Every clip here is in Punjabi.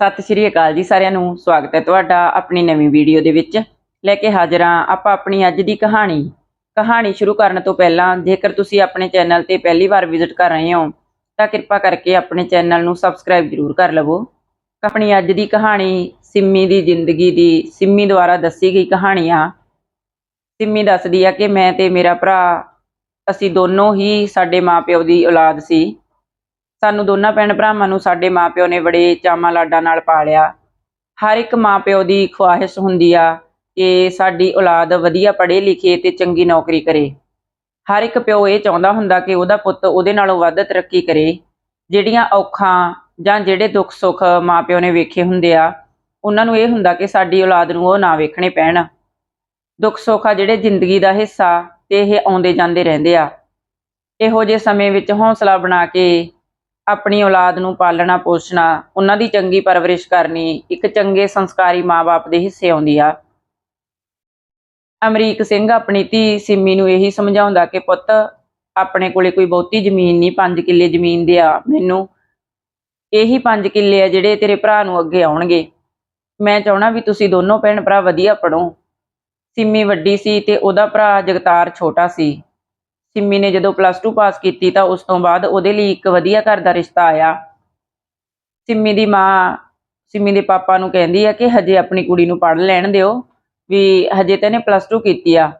ਸਤਿ ਸ਼੍ਰੀ ਅਕਾਲ ਜੀ ਸਾਰਿਆਂ ਨੂੰ, ਸਵਾਗਤ ਹੈ ਤੁਹਾਡਾ ਆਪਣੀ ਨਵੀਂ ਵੀਡੀਓ ਦੇ ਵਿੱਚ। ਲੈ ਕੇ ਹਾਜ਼ਰ ਹਾਂ ਆਪਾਂ ਆਪਣੀ ਅੱਜ ਦੀ ਕਹਾਣੀ। ਕਹਾਣੀ ਸ਼ੁਰੂ ਕਰਨ ਤੋਂ ਪਹਿਲਾਂ, ਜੇਕਰ ਤੁਸੀਂ ਆਪਣੇ ਚੈਨਲ ਤੇ ਪਹਿਲੀ ਵਾਰ ਵਿਜ਼ਿਟ ਕਰ ਰਹੇ ਹੋ, ਤਾਂ ਕਿਰਪਾ ਕਰਕੇ ਆਪਣੇ ਚੈਨਲ ਨੂੰ ਸਬਸਕ੍ਰਾਈਬ ਜ਼ਰੂਰ ਕਰ ਲਵੋ। ਆਪਣੀ ਅੱਜ ਦੀ ਕਹਾਣੀ ਸਿੰਮੀ ਦੀ ਜ਼ਿੰਦਗੀ ਦੀ, ਸਿੰਮੀ ਦੁਆਰਾ ਦੱਸੀ ਗਈ ਕਹਾਣੀ ਆ। ਸਿੰਮੀ ਦੱਸਦੀ ਆ ਕਿ ਮੈਂ ਤੇ ਮੇਰਾ ਭਰਾ, ਅਸੀਂ ਦੋਨੋਂ ਹੀ ਸਾਡੇ ਮਾਪਿਓ ਦੀ ਔਲਾਦ ਸੀ। ਸਾਨੂੰ ਦੋਨਾਂ ਭੈਣ ਭਰਾਵਾਂ ਨੂੰ ਸਾਡੇ ਮਾਪਿਓ ਨੇ ਬੜੇ ਚਾਵਾਂ ਲਾਡਾਂ ਨਾਲ ਪਾਲਿਆ। ਹਰ ਇੱਕ ਮਾਪਿਓ ਦੀ ਖੁਆਇਸ਼ ਹੁੰਦੀ ਆ ਕਿ ਸਾਡੀ ਔਲਾਦ ਵਧੀਆ ਪੜ੍ਹੇ ਲਿਖੇ ਤੇ ਚੰਗੀ ਨੌਕਰੀ ਕਰੇ। ਹਰ ਇੱਕ ਪਿਓ ਇਹ ਚਾਹੁੰਦਾ ਹੁੰਦਾ ਕਿ ਉਹਦਾ ਪੁੱਤ ਉਹਦੇ ਨਾਲੋਂ ਵੱਧ ਤਰੱਕੀ ਕਰੇ। ਜਿਹੜੀਆਂ ਔਖਾਂ ਜਾਂ ਜਿਹੜੇ ਦੁੱਖ ਸੁੱਖ ਮਾਪਿਓ ਨੇ ਵੇਖੇ ਹੁੰਦੇ ਆ, ਉਹਨਾਂ ਨੂੰ ਇਹ ਹੁੰਦਾ ਕਿ ਸਾਡੀ ਔਲਾਦ ਨੂੰ ਉਹ ਨਾ ਵੇਖਣੇ ਪੈਣ। ਦੁੱਖ ਸੁੱਖ ਆ ਜਿਹੜੇ ਜ਼ਿੰਦਗੀ ਦਾ ਹਿੱਸਾ ਤੇ ਇਹ ਆਉਂਦੇ ਜਾਂਦੇ ਰਹਿੰਦੇ ਆ। ਇਹੋ ਜਿਹੇ ਸਮੇਂ ਵਿੱਚ ਹੌਸਲਾ ਬਣਾ ਕੇ ਆਪਣੀ ਔਲਾਦ ਨੂੰ ਪਾਲਣਾ, ਪੋਸ਼ਣਾ, ਉਹਨਾਂ ਦੀ ਚੰਗੀ ਪਰਵਰਿਸ਼ ਕਰਨੀ ਇੱਕ ਚੰਗੇ ਸੰਸਕਾਰੀ ਮਾਪੇ ਦੇ ਹਿੱਸੇ ਆਉਂਦੀ ਆ। ਅਮਰੀਕ ਸਿੰਘ ਆਪਣੀ ਧੀ ਸਿੰਮੀ ਨੂੰ ਇਹੀ ਸਮਝਾਉਂਦਾ ਕਿ, ਪੁੱਤ, ਆਪਣੇ ਕੋਲੇ ਕੋਈ ਬਹੁਤੀ ਜ਼ਮੀਨ ਨਹੀਂ 5 ਕਿੱਲੇ ਜ਼ਮੀਨ ਦੇ ਆ ਮੈਨੂੰ। ਇਹੀ 5 ਕਿੱਲੇ ਆ ਜਿਹੜੇ ਤੇਰੇ ਭਰਾ ਨੂੰ ਅੱਗੇ ਆਉਣਗੇ। ਮੈਂ ਚਾਹਣਾ ਵੀ ਤੁਸੀਂ ਦੋਨੋਂ ਭੈਣ ਭਰਾ ਵਧੀਆ ਪੜੋ ਸਿੰਮੀ ਵੱਡੀ ਸੀ ਤੇ ਉਹਦਾ ਭਰਾ ਜਗਤਾਰ ਛੋਟਾ ਸੀ। ਸਿੰਮੀ ਨੇ ਜਦੋਂ ਪਲੱਸ 2 ਪਾਸ ਕੀਤੀ ਤਾਂ ਉਸ ਤੋਂ ਬਾਅਦ ਉਹਦੇ ਲਈ ਇੱਕ ਵਧੀਆ ਘਰ ਦਾ ਰਿਸ਼ਤਾ ਆਇਆ। ਸਿੰਮੀ ਦੀ ਮਾਂ, ਸਿੰਮੀ ਦੇ ਪਾਪਾ ਨੂੰ ਕਹਿੰਦੀ ਆ ਕਿ ਹਜੇ ਆਪਣੀ ਕੁੜੀ ਨੂੰ ਪੜ੍ਹ ਲੈਣ ਦਿਓ ਵੀ ਹਜੇ ਤਾਂ ਇਹਨੇ ਪਲੱਸ 2 ਕੀਤੀ ਆ।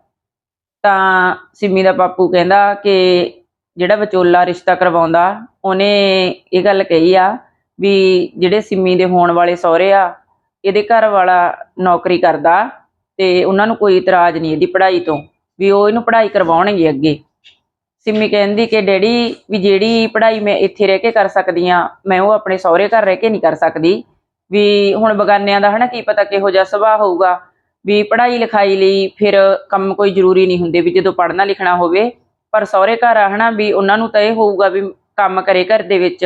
ਤਾਂ ਸਿੰਮੀ ਦਾ ਪਾਪੂ ਕਹਿੰਦਾ ਕਿ ਜਿਹੜਾ ਵਿਚੋਲਾ ਰਿਸ਼ਤਾ ਕਰਵਾਉਂਦਾ, ਉਹਨੇ ਇਹ ਗੱਲ ਕਹੀ ਆ ਵੀ ਜਿਹੜੇ ਸਿੰਮੀ ਦੇ ਹੋਣ ਵਾਲੇ ਸਹੁਰੇ ਆ, ਇਹਦੇ ਘਰ ਵਾਲਾ ਨੌਕਰੀ ਕਰਦਾ ਤੇ ਉਹਨਾਂ ਨੂੰ ਕੋਈ ਇਤਰਾਜ਼ ਨਹੀਂ ਇਹਦੀ ਪੜ੍ਹਾਈ ਤੋਂ ਵੀ ਉਹ ਇਹਨੂੰ ਪੜ੍ਹਾਈ ਕਰਵਾਉਣਗੇ ਅੱਗੇ। ਸਿੰਮੀ ਕਹਿੰਦੀ ਕਿ ਡੈਡੀ ਵੀ ਜਿਹੜੀ ਪੜ੍ਹਾਈ ਮੈਂ ਇੱਥੇ ਰਹਿ ਕੇ ਕਰ ਸਕਦੀ ਆ ਮੈਂ ਉਹ ਆਪਣੇ ਸਹੁਰੇ ਘਰ ਰਹਿ ਕੇ ਨਹੀਂ ਕਰ ਸਕਦੀ। ਵੀ ਹੁਣ ਬਗਾਨਿਆਂ ਦਾ ਹਨਾ ਕੀ ਪਤਾ ਕਿਹੋ ਜਿਹਾ ਸੁਭਾਅ ਹੋਊਗਾ। ਵੀ ਪੜ੍ਹਾਈ ਲਿਖਾਈ ਲਈ ਫਿਰ ਕੰਮ ਕੋਈ ਜ਼ਰੂਰੀ ਨਹੀਂ ਹੁੰਦੇ ਵੀ ਜਦੋਂ ਪੜ੍ਹਨਾ ਲਿਖਣਾ ਹੋਵੇ। ਪਰ ਸਹੁਰੇ ਘਰ ਆ ਹਨਾ ਵੀ ਉਹਨਾਂ ਨੂੰ ਤਾਂ ਇਹ ਹੋਊਗਾ ਵੀ ਕੰਮ ਕਰੇ ਘਰ ਦੇ ਵਿੱਚ।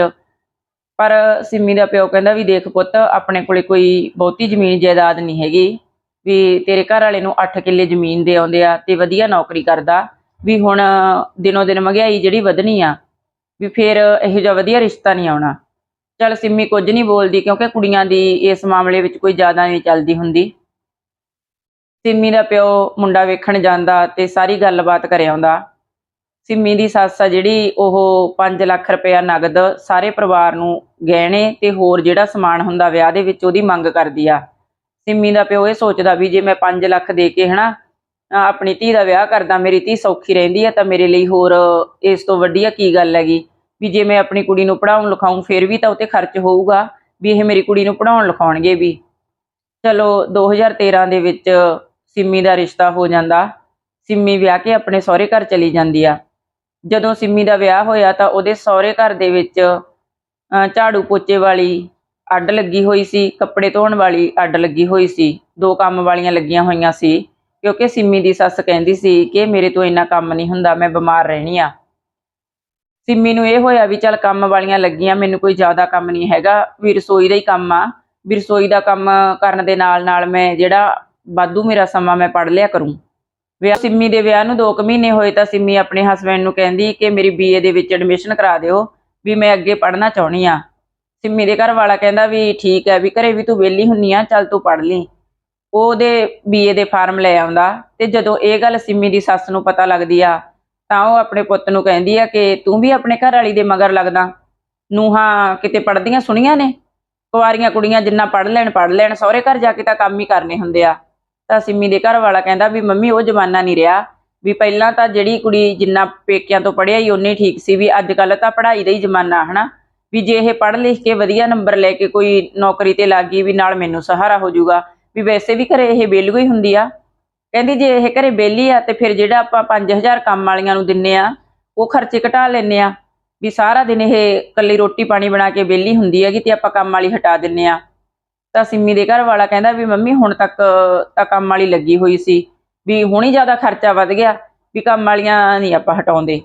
ਪਰ ਸਿੰਮੀ ਦਾ ਪਿਓ ਕਹਿੰਦਾ ਵੀ ਦੇਖ ਪੁੱਤ, ਆਪਣੇ ਕੋਲੇ ਕੋਈ ਬਹੁਤੀ ਜ਼ਮੀਨ ਜਾਇਦਾਦ ਨਹੀਂ ਹੈਗੀ। ਵੀ ਤੇਰੇ ਘਰ ਵਾਲੇ ਨੂੰ 8 ਕਿੱਲੇ ਜ਼ਮੀਨ ਦੇ ਆਉਂਦੇ ਆ ਤੇ ਵਧੀਆ ਨੌਕਰੀ ਕਰਦਾ। ਵੀ ਹੁਣ ਦਿਨੋ ਦਿਨ ਮਹਿੰਗਾਈ ਜਿਹੜੀ ਵਧਣੀ ਆ, ਵੀ ਫਿਰ ਇਹੋ ਜਿਹਾ ਵਧੀਆ ਰਿਸ਼ਤਾ ਨਹੀਂ ਆਉਣਾ। ਚਲ ਸਿੰਮੀ ਕੁਝ ਨਹੀਂ ਬੋਲਦੀ ਕਿਉਂਕਿ ਕੁੜੀਆਂ ਦੀ ਇਸ ਮਾਮਲੇ ਵਿੱਚ ਕੋਈ ਜ਼ਿਆਦਾ ਨਹੀਂ ਚੱਲਦੀ ਹੁੰਦੀ। ਸਿੰਮੀ ਦਾ ਪਿਓ ਮੁੰਡਾ ਵੇਖਣ ਜਾਂਦਾ ਤੇ ਸਾਰੀ ਗੱਲਬਾਤ ਕਰ ਆਉਂਦਾ। ਸਿੰਮੀ ਦੀ ਸੱਸ ਆ ਜਿਹੜੀ, ਉਹ 5 ਲੱਖ ਰੁਪਇਆ ਨਗਦ ਸਾਰੇ ਪਰਿਵਾਰ ਨੂੰ ਗਹਿਣੇ ਤੇ ਹੋਰ ਜਿਹੜਾ ਸਮਾਨ ਹੁੰਦਾ ਵਿਆਹ ਦੇ ਵਿੱਚ ਉਹਦੀ ਮੰਗ ਕਰਦੀ ਆ। ਸਿੰਮੀ ਦਾ ਪਿਓ ਇਹ ਸੋਚਦਾ ਵੀ ਜੇ ਮੈਂ 5 ਲੱਖ ਦੇ ਕੇ ਹਨਾ ਆਪਣੀ ਧੀ ਦਾ ਵਿਆਹ ਕਰਦਾ, ਮੇਰੀ ਧੀ ਸੌਖੀ ਰਹਿੰਦੀ ਹੈ ਤਾਂ ਮੇਰੇ ਲਈ ਹੋਰ ਇਸ ਤੋਂ ਵੱਡੀਆ ਕੀ ਗੱਲ ਹੈਗੀ? ਵੀ ਜੇ ਮੈਂ ਆਪਣੀ ਕੁੜੀ ਨੂੰ ਪੜਾਉਣ ਲਿਖਾਉਂ, ਫਿਰ ਵੀ ਤਾਂ ਉਤੇ ਖਰਚ ਹੋਊਗਾ, ਵੀ ਇਹ ਮੇਰੀ ਕੁੜੀ ਨੂੰ ਪੜਾਉਣ ਲਿਖਾਉਣਗੇ ਵੀ। ਚਲੋ 2013 ਦੇ ਵਿੱਚ ਸਿੰਮੀ ਦਾ ਰਿਸ਼ਤਾ ਹੋ ਜਾਂਦਾ। ਸਿੰਮੀ ਵਿਆਹ ਕੇ ਆਪਣੇ ਸਹੁਰੇ ਘਰ ਚਲੀ ਜਾਂਦੀ ਆ। ਜਦੋਂ ਸਿੰਮੀ ਦਾ ਵਿਆਹ ਹੋਇਆ ਤਾਂ ਉਹਦੇ ਸਹੁਰੇ ਘਰ ਦੇ ਵਿੱਚ, ਅਹ ਝਾੜੂ ਪੋਚੇ ਵਾਲੀ ਅੱਡ ਲੱਗੀ ਹੋਈ ਸੀ, ਕੱਪੜੇ ਧੋਣ ਵਾਲੀ ਅੱਡ ਲੱਗੀ ਹੋਈ ਸੀ। ਦੋ ਕੰਮ ਵਾਲੀਆਂ ਲੱਗੀਆਂ ਹੋਈਆਂ ਸੀ। ਕਿਉਂਕਿ ਸਿੰਮੀ ਦੀ ਸੱਸ ਕਹਿੰਦੀ ਸੀ ਕਿ ਮੇਰੇ ਤੋਂ ਇੰਨਾ ਕੰਮ ਨਹੀਂ ਹੁੰਦਾ, ਮੈਂ ਬਿਮਾਰ ਰਹਿਣੀ ਆ। ਸਿੰਮੀ ਨੂੰ ਇਹ ਹੋਇਆ ਵੀ ਚੱਲ ਕੰਮ ਵਾਲੀਆਂ ਲੱਗੀਆਂ, ਮੈਨੂੰ ਕੋਈ ਜ਼ਿਆਦਾ ਕੰਮ ਨਹੀਂ ਹੈਗਾ, ਵੀ ਰਸੋਈ ਦਾ ਹੀ ਕੰਮ ਆ। ਵੀ ਰਸੋਈ ਦਾ ਕੰਮ ਕਰਨ ਦੇ ਨਾਲ ਨਾਲ ਮੈਂ ਜਿਹੜਾ ਵਾਧੂ ਮੇਰਾ ਸਮਾਂ ਮੈਂ ਪੜ ਲਿਆ ਕਰੂੰ। ਵਿਆਹ ਸਿੰਮੀ ਦੇ ਵਿਆਹ ਨੂੰ 2 ਮਹੀਨੇ ਹੋਏ ਤਾਂ ਸਿੰਮੀ ਆਪਣੇ ਹਸਬੰਡ ਨੂੰ ਕਹਿੰਦੀ ਕਿ ਮੇਰੀ ਬੀਏ ਦੇ ਵਿੱਚ ਐਡਮਿਸ਼ਨ ਕਰਾ ਦਿਓ, ਵੀ ਮੈਂ ਅੱਗੇ ਪੜ੍ਹਨਾ ਚਾਹੁੰਦੀ ਆ। ਸਿੰਮੀ ਦੇ ਘਰ ਵਾਲਾ ਕਹਿੰਦਾ ਵੀ ਠੀਕ ਹੈ, ਵੀ ਘਰੇ ਵੀ ਤੂੰ ਵਿਹਲੀ ਹੁੰਨੀ ਆ, ਚੱਲ ਤੂੰ ਪੜ੍ਹ ਲਈ। ਉਹਦੇ ਬੀਏ ਦੇ ਫਾਰਮ ਲੈ ਆਉਂਦਾ ਤੇ ਜਦੋਂ ਇਹ ਗੱਲ ਸਿੰਮੀ ਦੀ ਸੱਸ ਨੂੰ ਪਤਾ ਲੱਗਦੀ ਆ, ਤਾਂ ਉਹ ਆਪਣੇ ਪੁੱਤ ਨੂੰ ਕਹਿੰਦੀ ਆ ਕਿ ਤੂੰ ਵੀ ਆਪਣੇ ਘਰ ਵਾਲੀ ਦੇ ਮਗਰ ਲੱਗਦਾ। ਨੂਹਾਂ ਕਿਤੇ ਪੜਦੀਆਂ ਸੁਣੀਆਂ ਨੇ? ਕੁਆਰੀਆਂ ਕੁੜੀਆਂ ਜਿੰਨਾ ਪੜ ਲੈਣ ਪੜ ਲੈਣ, ਸਹੁਰੇ ਘਰ ਜਾ ਕੇ ਤਾਂ ਕੰਮ ਹੀ ਕਰਨੇ ਹੁੰਦੇ ਆ। ਤਾਂ ਸਿੰਮੀ ਦੇ ਘਰ ਵਾਲਾ ਕਹਿੰਦਾ ਵੀ ਮੰਮੀ ਉਹ ਜ਼ਮਾਨਾ ਨਹੀਂ ਰਿਹਾ, ਵੀ ਪਹਿਲਾਂ ਤਾਂ ਜਿਹੜੀ ਕੁੜੀ ਜਿੰਨਾ ਪੇਕਿਆਂ ਤੋਂ ਪੜਿਆ ਹੀ ਉਨੀ ਠੀਕ ਸੀ, ਵੀ ਅੱਜ ਕੱਲ ਤਾਂ ਪੜ੍ਹਾਈ ਦਾ ਹੀ ਜ਼ਮਾਨਾ, ਹਨਾ? ਵੀ ਜੇ ਇਹ ਪੜ੍ਹ ਲਿਖ ਕੇ ਵਧੀਆ ਨੰਬਰ ਲੈ ਕੇ ਕੋਈ ਨੌਕਰੀ ਤੇ ਲੱਗ ਗਈ, ਵੀ ਨਾਲ ਮੈਨੂੰ ਸਹਾਰਾ ਹੋ ਜਾਊਗਾ। ਵੀ ਵੈਸੇ ਵੀ ਘਰੇ ਇਹ ਬੇਲੂ ਹੀ ਹੁੰਦੀ ਆ। ਕਹਿੰਦੀ ਜੇ ਇਹ ਘਰੇ ਬੇਲੀ ਆ ਤੇ ਫਿਰ ਜਿਹੜਾ ਆਪਾਂ 5000 ਕੰਮ ਵਾਲੀਆਂ ਨੂੰ ਦਿੰਨੇ ਆ, ਉਹ ਖਰਚੇ ਘਟਾ ਲੈਨੇ ਆ। ਵੀ ਸਾਰਾ ਦਿਨ ਇਹ ਕੱਲੀ ਰੋਟੀ ਪਾਣੀ ਬਣਾ ਕੇ ਬੇਲੀ ਹੁੰਦੀ ਹੈਗੀ ਤੇ ਆਪਾਂ ਕੰਮ ਵਾਲੀ ਹਟਾ ਦਿੰਨੇ ਆ। ਤਾਂ ਸਿੰਮੀ ਦੇ ਘਰ ਵਾਲਾ ਕਹਿੰਦਾ ਵੀ ਮੰਮੀ ਹੁਣ ਤੱਕ ਤਾਂ ਕੰਮ ਵਾਲੀ ਲੱਗੀ ਹੋਈ ਸੀ। ਵੀ ਹੁਣ ਹੀ ਜ਼ਿਆਦਾ ਖਰਚਾ ਵੱਧ ਗਿਆ, ਵੀ ਕੰਮ ਵਾਲੀਆਂ ਨਹੀਂ ਆਪਾਂ ਹਟਾਉਂਦੇ।